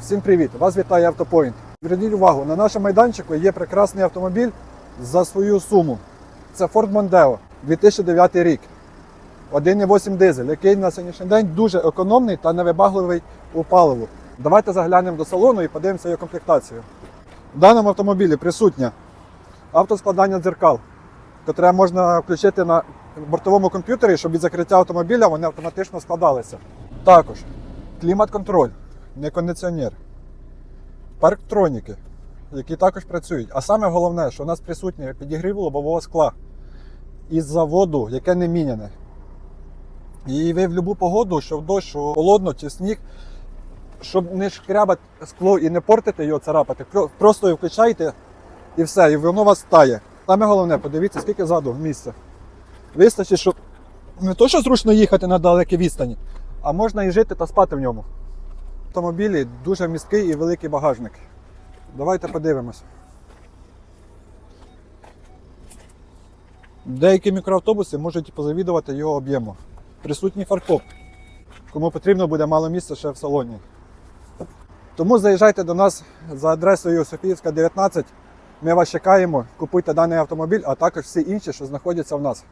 Всім привіт! Вас вітає Автопоінт. Зверніть увагу, на нашому майданчику є прекрасний автомобіль за свою суму. Це Ford Mondeo 2009 рік. 1,8 дизель, який на сьогоднішній день дуже економний та невибагливий у паливу. Давайте заглянемо до салону і подивимося його комплектацію. В даному автомобілі присутнє автоскладання дзеркал, котре можна включити на бортовому комп'ютері, щоб від закриття автомобіля вони автоматично складалися. Також клімат-контроль, не кондиціонер, парктроніки, які також працюють. А саме головне, що у нас присутнє підігрів лобового скла із заводу, яке не міняне. І ви в будь-яку погоду, що в дощ, що холодно чи сніг, щоб не шкрябати скло і не портити його, царапати, просто його включаєте і все, і воно у вас стає. Саме головне, подивіться, скільки ззаду місця. Вистачить, щоб не то, що зручно їхати на далекі відстані, а можна і жити та спати в ньому. Автомобілі дуже місткий і великий багажник. Давайте подивимось. Деякі мікроавтобуси можуть позавідувати його об'єму. Присутній фаркоп. Кому потрібно буде мало місця ще в салоні. Тому заїжджайте до нас за адресою Софіївська 19. Ми вас чекаємо, купуйте даний автомобіль, а також всі інші, що знаходяться в нас.